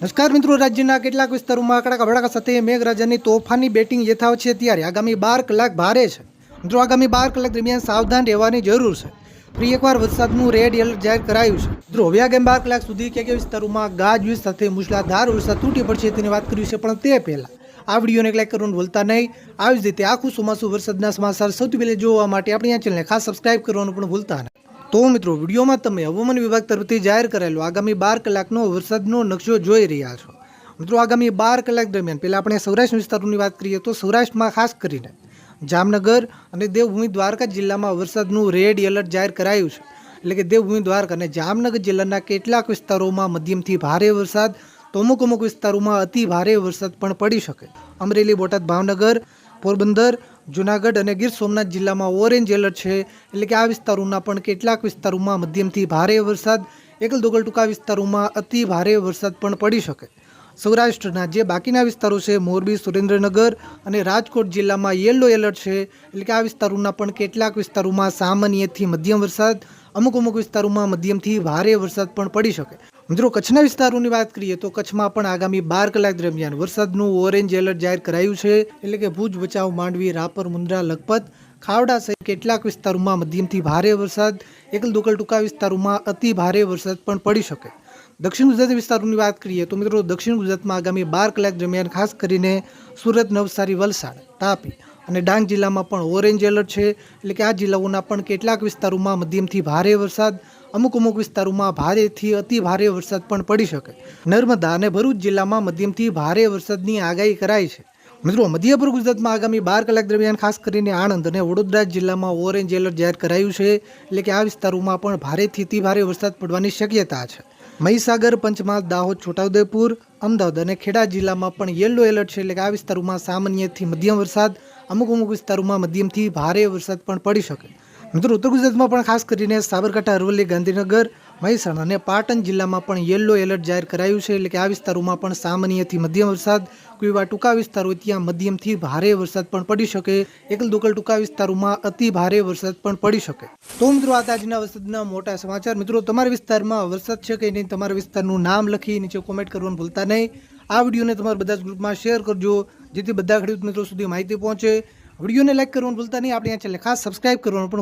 નમસ્કાર મિત્રો, રાજ્યના કેટલાક વિસ્તારોમાં કડાકા ભડાકા સાથે મેઘરાજાની તોફાની બેટિંગ યથાવ છે ત્યારે આગામી બાર કલાક ભારે છે. મિત્રો, આગામી બાર કલાક દરમિયાન સાવધાન રહેવાની જરૂર છે. ફરી એકવાર વરસાદનું રેડ એલર્ટ જાહેર કરાયું છે. મિત્રો, હવે આગામી બાર કલાક સુધી ક્યાં ક્યાં વિસ્તારોમાં ગાજવીજ સાથે મુશળાધાર વરસાદ તૂટી પડશે તેની વાત કરી છે પણ તે પહેલાં આ વિડીયોને લાઈક કરવાનું ભૂલતા નહીં. આવી જ રીતે આખું ચોમાસું વરસાદના સમાચાર સૌથી પહેલાં જોવા માટે આપણી આ ચેનલને ખાસ સબસ્ક્રાઇબ કરવાનું પણ ભૂલતા નહીં. તો મિત્રો, વિડીયોમાં તમે હવામાન વિભાગ તરફથી જાહેર કરેલો આગામી બાર કલાકનો વરસાદનો નકશો જોઈ રહ્યા છો. મિત્રો, આગામી બાર કલાક દરમિયાન પહેલાં આપણે સૌરાષ્ટ્ર વિસ્તારોની વાત કરીએ તો સૌરાષ્ટ્રમાં ખાસ કરીને જામનગર અને દેવભૂમિ દ્વારકા જિલ્લામાં વરસાદનું રેડ એલર્ટ જાહેર કરાયું છે. એટલે કે દેવભૂમિ દ્વારકા અને જામનગર જિલ્લાના કેટલાક વિસ્તારોમાં મધ્યમથી ભારે વરસાદ, તો અમુક અમુક વિસ્તારોમાં અતિ ભારે વરસાદ પણ પડી શકે. અમરેલી, બોટાદ, ભાવનગર પોરબંદર, જુનાગઢ અને ગીર સોમનાથ જિલ્લામાં ઓરેન્જ એલર્ટ છે. એટલે કે આ વિસ્તારોના પણ કેટલાક વિસ્તારોમાં મધ્યમથી ભારે વરસાદ, એકલ દોગલ ટૂંકા વિસ્તારોમાં અતિ ભારે વરસાદ પણ પડી શકે. સૌરાષ્ટ્રના જે બાકીના વિસ્તારો છે મોરબી, સુરેન્દ્રનગર અને રાજકોટ જિલ્લામાં યલો એલર્ટ છે. એટલે કે આ વિસ્તારોના પણ કેટલાક વિસ્તારોમાં સામાન્યથી મધ્યમ વરસાદ, અમુક અમુક વિસ્તારોમાં મધ્યમથી ભારે વરસાદ પણ પડી શકે. મિત્રો કચ્છના વિસ્તારોની વાત કરીએ તો કચ્છમાં પણ આગામી બાર કલાક દરમિયાન વરસાદનું ઓરેન્જ એલર્ટ જાહેર કરાયું છે. એટલે કે ભુજ, ભચાઉ, માંડવી, રાપર, મુન્દ્રા, લખપત, ખાવડા સહિત કેટલાક વિસ્તારોમાં મધ્યમથી ભારે વરસાદ, એકલ દોકલ ટૂંકા વિસ્તારોમાં અતિ ભારે વરસાદ પણ પડી શકે. દક્ષિણ ગુજરાત વિસ્તારોની વાત કરીએ તો મિત્રો, દક્ષિણ ગુજરાતમાં આગામી બાર કલાક દરમિયાન ખાસ કરીને સુરત, નવસારી, વલસાડ, તાપી અને ડાંગ જિલ્લામાં પણ ઓરેન્જ એલર્ટ છે. એટલે કે આ જિલ્લાઓના પણ કેટલાક વિસ્તારોમાં મધ્યમથી ભારે વરસાદ અમુક અમુક વિસ્તારોમાં ભારેથી અતિ ભારે વરસાદ પણ પડી શકે. નર્મદા અને ભરૂચ જિલ્લામાં મધ્યમથી ભારે વરસાદની આગાહી કરાઈ છે. મિત્રો મધ્યપૂર્વ ગુજરાતમાં આગામી બાર કલાક દરમિયાન ખાસ કરીને આણંદ અને વડોદરા જિલ્લામાં ઓરેન્જ એલર્ટ જાહેર કરાયું છે. એટલે કે આ વિસ્તારોમાં પણ ભારેથી અતિ ભારે વરસાદ પડવાની શક્યતા છે. મહીસાગર, પંચમહાલ, દાહોદ, છોટાઉદેપુર, અમદાવાદ અને ખેડા જિલ્લામાં પણ યલો એલર્ટ છે. એટલે કે આ વિસ્તારોમાં સામાન્યથી મધ્યમ વરસાદ, અમુક અમુક વિસ્તારોમાં મધ્યમથી ભારે વરસાદ પણ પડી શકે. મિત્રો, ઉત્તર ગુજરાતમાં પણ ખાસ કરીને સાબરકાંઠા, અરવલ્લી, ગાંધીનગર, મહેસાણા અને પાટણ જિલ્લામાં પણ યલો એલર્ટ જાહેર કરાયું છે. એટલે કે આ વિસ્તારોમાં પણ સામાન્યથી મધ્યમ વરસાદ, કોઈ એવા ટૂંકા વિસ્તારો ત્યાં મધ્યમથી ભારે વરસાદ પણ પડી શકે. એકલ દોકલ ટૂંકા વિસ્તારોમાં અતિ ભારે વરસાદ પણ પડી શકે. તો મિત્રો, આ આજના વરસાદના મોટા સમાચાર. મિત્રો, તમારા વિસ્તારમાં વરસાદ છે કે નહીં, તમારા વિસ્તારનું નામ લખી નીચે કોમેન્ટ કરવાનું ભૂલતા નહીં. આ વિડીયોને તમારા બધા જ ગ્રુપમાં શેર કરજો, જેથી બધા ખેડૂત મિત્રો સુધી માહિતી પહોંચે. વિડીયોને લાઇક કરવાનું ભૂલતા નહીં. આપણે આ ચેનલ ખાસ સબસ્ક્રાઇબ કરવાનું પણ